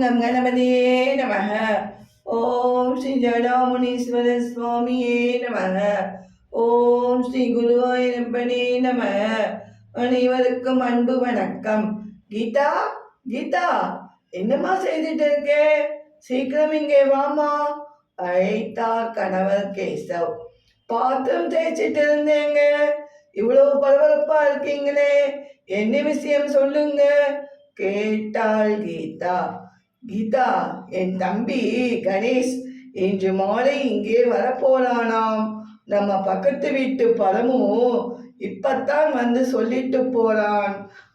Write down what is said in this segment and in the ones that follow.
நம் கணபதியே நமக ஓம் ஸ்ரீ ஜடாமுனீஸ்வர சுவாமியே நமக ஓம் ஸ்ரீ குருவாயிரப்பனே நம அனைவருக்கும் அன்பு வணக்கம்। கீதா கீதா என்னம்மா செய்துட்டு இருக்கே சீக்கிரம் இங்கே வாமா அழைத்தார் கணவர் கேசவ் பாத்திரம் தேய்ச்சிட்டு இருந்தேங்க இவ்வளவு பரபரப்பா இருக்கீங்களே என்ன விஷயம் சொல்லுங்க? கேட்டாள் கீதா. கீதா என் தம்பி கணேஷ் இன்று மாலை இங்கே வரப்போறானாம். நம்ம பக்கத்து வீட்டு பழமும் இப்பத்தான் வந்து சொல்லிட்டு போறான்.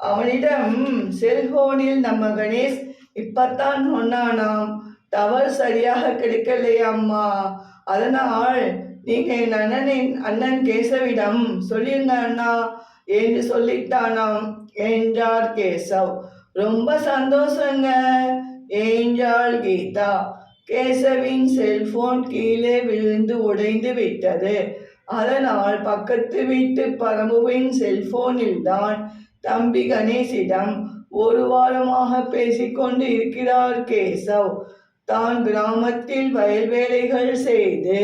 அவனிடம் செல்போனில் நம்ம கணேஷ் இப்பத்தான் சொன்னானாம். டவர் சரியாக கிடைக்கலையாம்மா அதனால் நீங்க என் அண்ணனின் அண்ணன் கேசவிடம் சொல்லியிருந்தானா அண்ணா என்று சொல்லிட்டானாம். என்றார் கேசவ். ரொம்ப சந்தோஷங்க. என்றாள் கீதா. கேசவின் செல்போன் கீழே விழுந்து உடைந்து விட்டது. அதனால் பக்கத்து வீட்டு பரமுவின் செல்போனில் தான் தம்பி கணேசிடம் ஒரு வாரமாக பேசிக்கொண்டு இருக்கிறார் கேசவ். தான் கிராமத்தில் வயல் வேலைகள் செய்து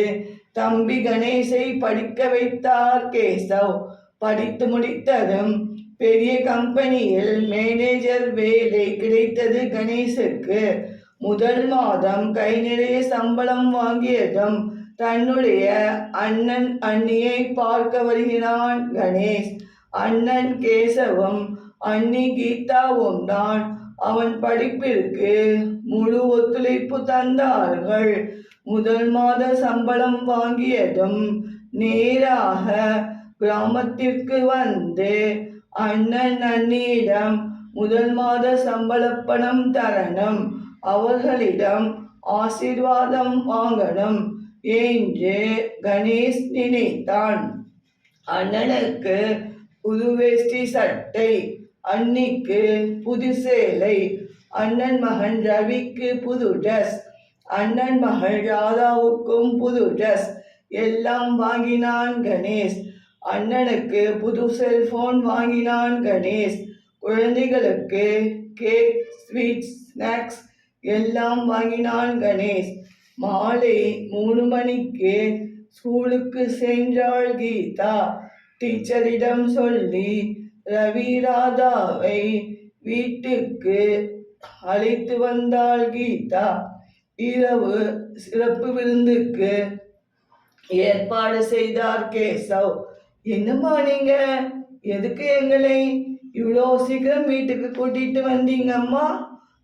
தம்பி கணேசை படிக்க வைத்தார் கேசவ். படித்து முடித்ததும் பெரிய கம்பெனியில் மேனேஜர் வேலை கிடைத்தது கணேசுக்கு முதல் மாதம் கை நிறைய சம்பளம் வாங்கியதும் தன்னுடைய அண்ணன் அண்ணியை பார்க்க வருகிறான் கணேஷ். அண்ணன் கேசவும் அண்ணி கீதாவும் தான் அவன் படிப்பிற்கு முழு ஒத்துழைப்பு தந்தார்கள். முதல் மாத சம்பளம் வாங்கியதும் நேராக கிராமத்திற்கு வந்து அண்ணன் அண்ணியிடம் முதல் மாத சம்பளப்பணம் தரணும். அவர்களிடம் ஆசீர்வாதம் வாங்கணும் என்று கணேஷ் நினைத்தான். அண்ணனுக்கு புது வேஷ்டி சட்டை அன்னிக்கு புது சேலை அண்ணன் மகன் ரவிக்கு புது ட்ரெஸ் அண்ணன் மகள் ராதாவுக்கும் புது ட்ரெஸ் எல்லாம் வாங்கினான் கணேஷ். அண்ணனுக்கு புது செல்போன் வாங்கினான் கணேஷ். குழந்தைகளுக்கு கேக் ஸ்வீட்ஸ் ஸ்நாக்ஸ் எல்லாம் வாங்கினான் கணேஷ். மாலை மூணு மணிக்கு ஸ்கூலுக்கு சென்றாள் கீதா. டீச்சரிடம் சொல்லி ரவி ராதாவை வீட்டுக்கு அழைத்து வந்தாள் கீதா. இரவு சிறப்பு விருந்துக்கு ஏற்பாடு செய்தார் கேசவ். என்னம்மா நீங்க? எதுக்கு எங்களை இவ்வளோ சீக்கிரம் வீட்டுக்கு கூட்டிட்டு வந்தீங்கம்மா?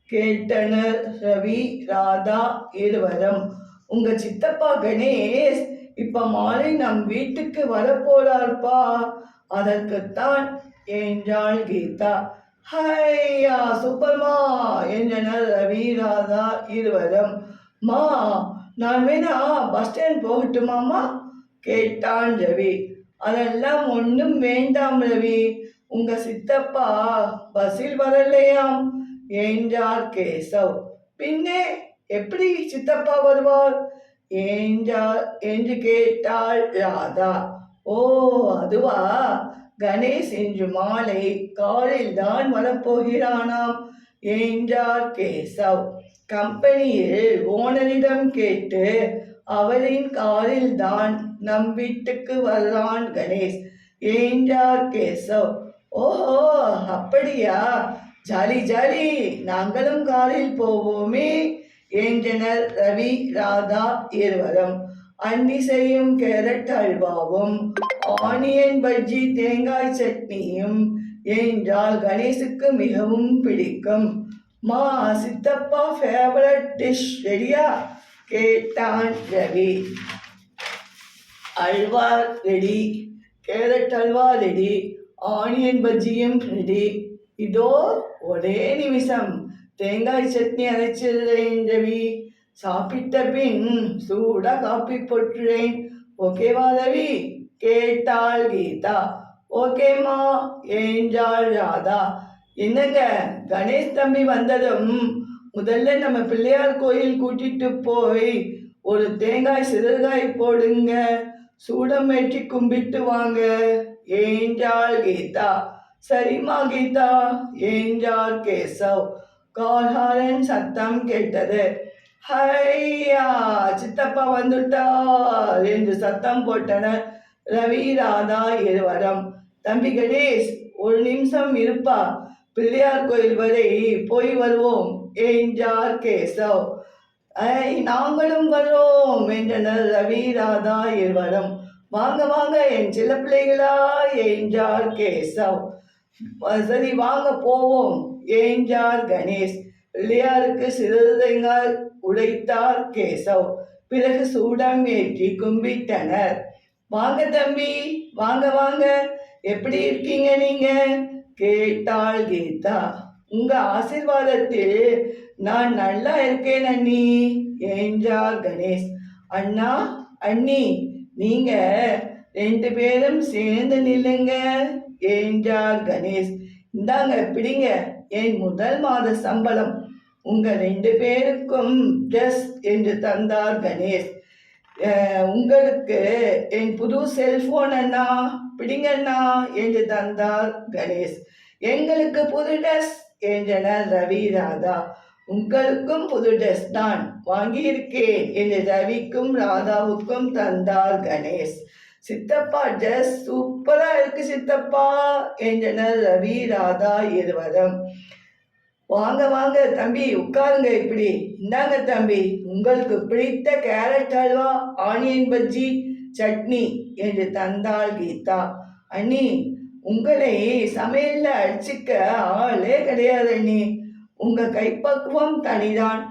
கேட்டனர் ரவி ராதா இருவரும். உங்க சித்தப்பா கணேஷ் இப்ப மாலை நம் வீட்டுக்கு வரப்போறார்ப்பா? அதற்குத்தான் என்றாள் கீதா. ஹையா சூப்பர்மா என்றனர் ரவி ராதா இருவரும். மா நான் வேணா பஸ் ஸ்டாண்ட் போகட்டுமாம்மா? கேட்டான் ரவி. அதெல்லாம் ஒன்றும் வேண்டாம் ரவி. உங்க சித்தப்பா பஸ்ஸில் வரலையாம். என்றார் கேசவ். பின்னே எப்படி சித்தப்பா வருவார்? என்றார் என்று கேட்டாள் ராதா. ஓ அதுவா? கணேஷ் இன்று மாலை காரில் தான் வரப்போகிறானாம். என்றார் கேசவ். கம்பெனியில் ஓனரிடம் கேட்டு அவரின் காரில் தான் நம் வீட்டுக்கு வர்றான் கணேஷ். என்றார் கேசவ்? ஓஹோ அப்படியா? ஜாலி ஜாலி நாங்களும் காரில் போவோமே என்றனர் ரவி ராதா இருவரும். அன்னி செய்யும் கேரட் அல்வாவும் ஆனியன் பஜ்ஜி தேங்காய் சட்னியும் என்றால் கணேசுக்கு மிகவும் பிடிக்கும். மா சித்தப்பா ஃபேவரட் டிஷ் ரெடியா கேட்டான் Ravi. Halwa ready. Carrot halwa ready. Onion பஜ்ஜியும் ready. இதோ ஒரே நிமிஷம். தேங்காய் சட்னி அரைச்சிடுறேன் ரவி. சாப்பிட்ட பின் சூடா காப்பி போட்டுறேன். ஓகேவா ரவி. கேட்டாள் கீதா. ஓகேம்மா என்றாள் ராதா. என்னங்க? கணேஷ் தம்பி வந்ததும் முதல்ல நம்ம பிள்ளையார் கோயில் கூட்டிட்டு போய் ஒரு தேங்காய் சிறுகாய் போடுங்க. சூடம் ஏற்றி கும்பிட்டு வாங்க. என்றாள் கீதா சரிமா கீதா என்றார் கேசவ். கால்ஹாரன் சத்தம் கேட்டது. ஹையா சித்தப்பா வந்துட்டார் என்று சத்தம் போட்டனர் ரவி ராதா இருவரும். தம்பி கணேஷ் ஒரு நிமிஷம் இருப்பா. பிள்ளையார் கோயில் வரை போய் வருவோம். என்றார் கேசவ். ஐ நாங்களும் வரோம் என்றனர் ரவி ராதா இருவரும். வாங்க வாங்க என் சில பிள்ளைகளா என்றார் கேசவ். சரி வாங்க போவோம். என்றார் கணேஷ் பிள்ளையாருக்கு சிறுதைங்கள் உடைத்தார் கேசவ். பிறகு சூடம் ஏற்றி கும்பிட்டனர். வாங்க தம்பி வாங்க வாங்க. எப்படி இருக்கீங்க நீங்க? கேட்டாள் கீதா. உங்க ஆசீர்வாதத்தில் நான் நல்லா இருக்கேன் அண்ணி. என்றார் கணேஷ். அண்ணா அண்ணி நீங்க ரெண்டு பேரும் சேர்ந்து நில்லுங்க என்றார் கணேஷ். இந்தாங்க பிடிங்க. என் முதல் மாத சம்பளம் உங்க ரெண்டு பேருக்கும் ட்ரெஸ் என்று தந்தார் கணேஷ். உங்களுக்கு என் புது செல்போன் அண்ணா. பிடிங்க அண்ணா என்று தந்தார் கணேஷ். எங்களுக்கு புது ட்ரெஸ் என்றனர் ரவி ராதா உங்களுக்கும் புது ட்ரெஸ் தான் வாங்கியிருக்கேன் என்று ரவிக்கும் ராதாவுக்கும் தந்தார் கணேஷ். சித்தப்பா ட்ரெஸ் சூப்பரா இருக்கு சித்தப்பா என்றனர் ரவி ராதா இருவரும். வாங்க வாங்க தம்பி உட்காருங்க இப்படி. இந்தாங்க தம்பி உங்களுக்கு பிடித்த கேரட் அல்வா ஆனியன் பஜ்ஜி சட்னி என்று தந்தாள் கீதா. அண்ணி உங்களை சமையல்ல அடிச்சுக்க ஆளே கிடையாது அண்ணி. உங்க கைப்பக்குவம் தனிதான்.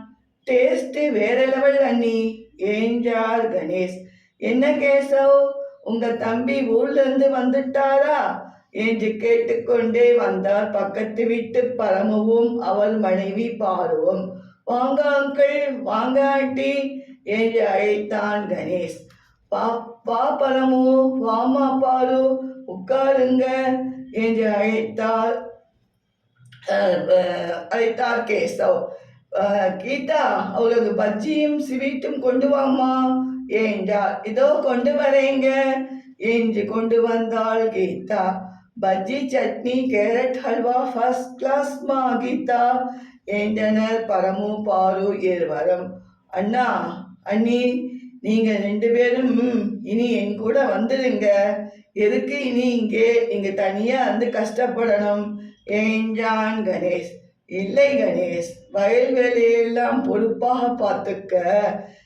டேஸ்ட் வேற லெவல் அண்ணி. என்றார் கணேஷ்? என்ன கேசவ்? உங்க தம்பி ஊர்ல இருந்து வந்துட்டாரா? என்று கேட்டுக்கொண்டே வந்தார் பக்கத்து வீட்டு பரமவும் அவள் மனைவி பாருவும் வாங்க அங்கிள் வாங்க ஆண்டி என்று அழைத்தான் கணேஷ். பா பா பரமு. வாமா பாரு உட்காருங்க என்று அழைத்தார் அழைத்தார் கேசவ். கீதா அவளுக்கு பஜ்ஜியும் ஸ்வீட்டும் கொண்டு வாமா என்றார். இதோ கொண்டு வரேங்க என்று கொண்டு வந்தாள் கீதா. பஜ்ஜி சட்னி கேரட் ஹல்வா ஃபர்ஸ்ட் கிளாஸ்மா கீதா என்றனர் பரமு பாரு இருவரும். அண்ணா அண்ணி நீங்கள் ரெண்டு பேரும் இனி என் கூட வந்துடுங்க எதுக்கு இனி இங்கே? இங்க தனியா வந்து கஷ்டப்படணும். என்றான் கணேஷ்? இல்லை கணேஷ் வயல்வெளியெல்லாம் பொறுப்பாக பார்த்துக்க.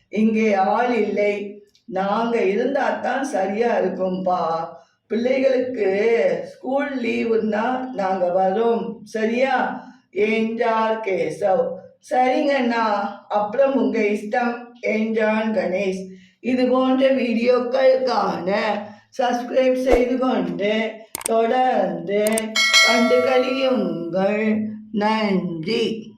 இங்கே ஆள் இல்லை. நாங்க இருந்தால் தான் சரியா இருக்கும்பா. பிள்ளைகளுக்கு ஸ்கூல் லீவுன்னா நாங்க வரோம். சரியா? என்றார் கேசவ்? சரிங்கண்ணா. அப்புறம் உங்க இஷ்டம். என்றான் கணேஷ்? இது போன்ற வீடியோக்களுக்கான சப்ஸ்கிரைப் செய்து கொண்டு தொடர்ந்து கண்டு கழியுங்கள். நன்றி.